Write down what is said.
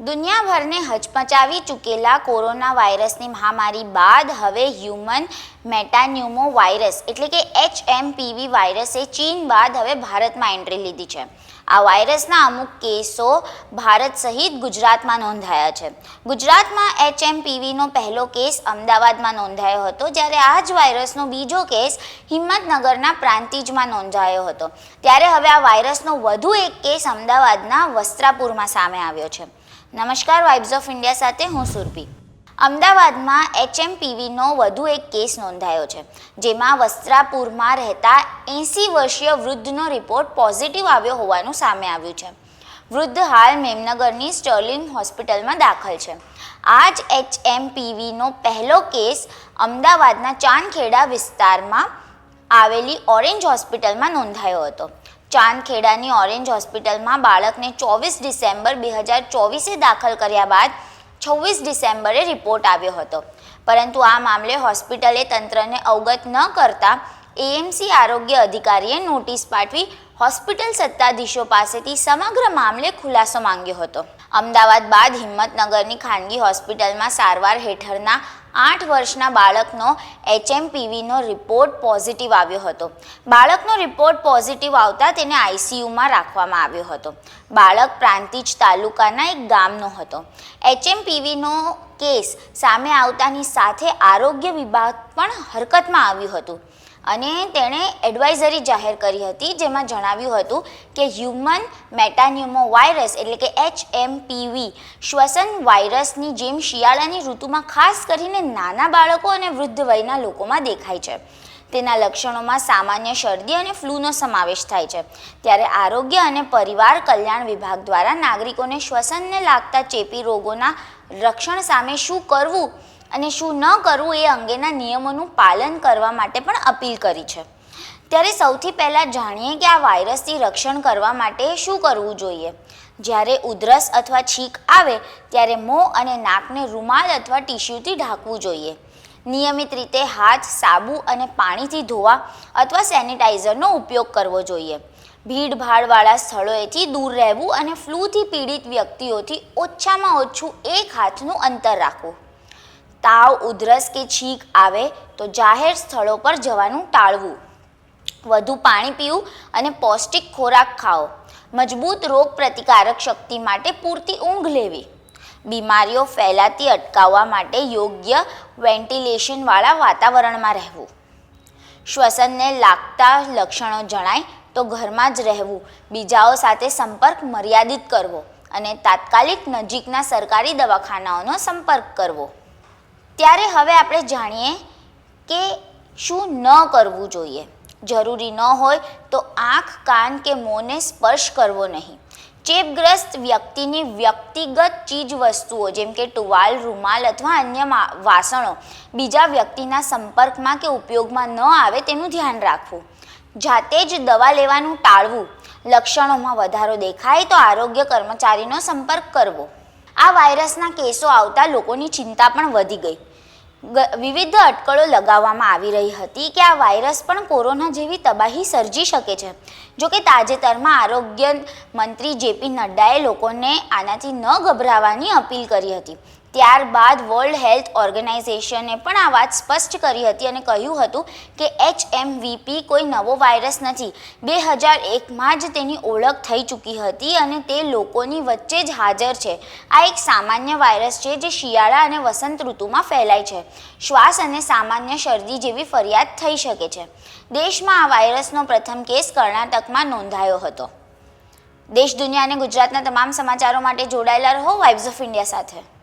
દુનિયાભરને હચમચાવી ચૂકેલા કોરોના વાયરસની મહામારી બાદ હવે હ્યુમન મેટાન્યુમો વાયરસ એટલે કે એચએમપીવી વાયરસે ચીન બાદ હવે ભારતમાં એન્ટ્રી લીધી છે. આ વાયરસના અમુક કેસો ભારત સહિત ગુજરાતમાં નોંધાયા છે. ગુજરાતમાં એચએમપીવીનો પહેલો કેસ અમદાવાદમાં નોંધાયો હતો, જ્યારે આ જ વાયરસનો બીજો કેસ હિંમતનગરના પ્રાંતિજમાં નોંધાયો હતો. ત્યારે હવે આ વાયરસનો વધુ એક કેસ અમદાવાદના વસ્ત્રાપુરમાં સામે આવ્યો છે. નમસ્કાર વાઇબ્સ ઓફ ઇન્ડિયા સાથે હું સુરભી. અમદાવાદમાં એચએમપીવીનો વધુ એક કેસ નોંધાયો છે, જેમાં વસ્ત્રાપુરમાં રહેતા એંસી વર્ષીય વૃદ્ધનો રિપોર્ટ પોઝિટિવ આવ્યો હોવાનું સામે આવ્યું છે. વૃદ્ધ હાલ મેમનગરની સ્ટર્લિંગ હોસ્પિટલમાં દાખલ છે. આ જ એચએમપીવીનો પહેલો કેસ અમદાવાદના ચાંદખેડા વિસ્તારમાં આવેલી ઓરેન્જ હોસ્પિટલમાં નોંધાયો હતો. ચાંદખેડાની ઓરેન્જ હોસ્પિટલમાં બાળકને ચોવીસ ડિસેમ્બર બે હજાર ચોવીસે દાખલ કર્યા બાદ છવ્વીસ ડિસેમ્બરે રિપોર્ટ આવ્યો હતો. પરંતુ આ મામલે હોસ્પિટલે તંત્રને અવગત ન કરતા એએમસી આરોગ્ય અધિકારીએ નોટિસ પાઠવી હોસ્પિટલ સત્તાધીશો પાસેથી સમગ્ર મામલે ખુલાસો માંગ્યો હતો. અમદાવાદ બાદ હિંમતનગરની ખાનગી હોસ્પિટલમાં સારવાર હેઠળના આઠ વર્ષના બાળકનો એચએમપીવીનો રિપોર્ટ પોઝિટિવ આવ્યો હતો. બાળકનો રિપોર્ટ પોઝિટિવ આવતા તેને આઈસીયુમાં રાખવામાં આવ્યો હતો. બાળક પ્રાંતિજ તાલુકાના એક ગામનો હતો. એચએમપીવીનો કેસ સામે આવતાની સાથે આરોગ્ય વિભાગ પણ હરકતમાં આવ્યું હતું. અને તેણે એડવાઇઝરી જાહેર કરી હતી, જેમાં જણાવ્યું હતું કે હ્યુમન મેટાન્યુમો વાયરસ એટલે કે એચએમપીવી શ્વસન વાયરસની જેમ શિયાળાની ઋતુમાં ખાસ કરીને નાના બાળકો અને વૃદ્ધ વયના લોકોમાં દેખાય છે. તેના લક્ષણોમાં સામાન્ય શરદી અને ફ્લૂનો સમાવેશ થાય છે. ત્યારે આરોગ્ય અને પરિવાર કલ્યાણ વિભાગ દ્વારા નાગરિકોને શ્વસનને લાગતા ચેપી રોગોના રક્ષણ સામે શું કરવું અને શું ન કરવું એ અંગેના નિયમોનું પાલન કરવા માટે પણ અપીલ કરી છે. ત્યારે સૌથી પહેલાં જાણીએ કે આ વાયરસથી રક્ષણ કરવા માટે શું કરવું જોઈએ. જ્યારે ઉધરસ અથવા છીંક આવે, ત્યારે મોં અને નાકને રૂમાલ અથવા ટીશ્યુથી ઢાંકવું જોઈએ. નિયમિત રીતે હાથ, સાબુ અને પાણીથી ધોવા અથવા સેનિટાઈઝરનો ઉપયોગ કરવો જોઈએ. ભીડભાડવાળા સ્થળોએથી દૂર રહેવું અને ફ્લૂથી પીડિત વ્યક્તિઓથી ઓછામાં ઓછું એક હાથનું અંતર રાખવું. તાવ, ઉધરસ કે છીંક આવે તો જાહેર સ્થળો પર જવાનું ટાળવું. વધુ પાણી પીવું અને પૌષ્ટિક ખોરાક ખાઓ મજબૂત રોગ પ્રતિકારક શક્તિ માટે પૂરતી ઊંઘ લેવી. બીમારીઓ ફેલાતી અટકાવવા માટે યોગ્ય વેન્ટિલેશનવાળા વાતાવરણમાં રહેવું. શ્વસનને લાગતા લક્ષણો જણાય તો ઘરમાં જ રહેવું. બીજાઓ સાથે સંપર્ક મર્યાદિત કરવો અને તાત્કાલિક નજીકના સરકારી દવાખાનાઓનો સંપર્ક કરવો. ત્યારે હવે આપણે જાણીએ કે શું ન કરવું જોઈએ. જરૂરી ન હોય તો આંખ, કાન કે મોંને સ્પર્શ કરવો નહીં. ચેપગ્રસ્ત વ્યક્તિની વ્યક્તિગત ચીજ વસ્તુઓ જેમ કે ટુવાલ, રૂમાલ અથવા અન્ય વાસણો બીજા વ્યક્તિના સંપર્કમાં કે ઉપયોગમાં ન આવે તેનું ધ્યાન રાખવું. જાતે જ દવા લેવાનું ટાળવું. લક્ષણોમાં વધારો દેખાય તો આરોગ્ય કર્મચારીનો સંપર્ક કરવો. આ વાયરસના કેસો આવતા લોકોની ચિંતા પણ વધી ગઈ. વિવિધ અટકળો લગાવવામાં આવી રહી હતી કે આ વાયરસ પણ કોરોના જેવી તબાહી સર્જી શકે છે. જો કે તાજેતરમાં આરોગ્ય મંત્રી જેપી નડ્ડાએ લોકોને આનાથી ન ગભરાવાની અપીલ કરી હતી. ત્યારબાદ વર્લ્ડ હેલ્થ ઓર્ગેનાઇઝેશને પણ આ વાત સ્પષ્ટ કરી હતી અને કહ્યું હતું કે એચએમવીપી કોઈ નવો વાયરસ નથી. બે હજાર એકમાં જ તેની ઓળખ થઈ ચૂકી હતી અને તે લોકોની વચ્ચે જ હાજર છે. આ એક સામાન્ય વાયરસ છે જે શિયાળા અને વસંત ઋતુમાં ફેલાય છે. શ્વાસ અને સામાન્ય શરદી જેવી ફરિયાદ થઈ શકે છે. દેશમાં આ વાયરસનો પ્રથમ કેસ કર્ણાટકમાં નોંધાયો હતો. દેશ, દુનિયા અને ગુજરાતના તમામ સમાચારો માટે જોડાયેલા રહો વાઇબ્સ ઓફ ઇન્ડિયા સાથે.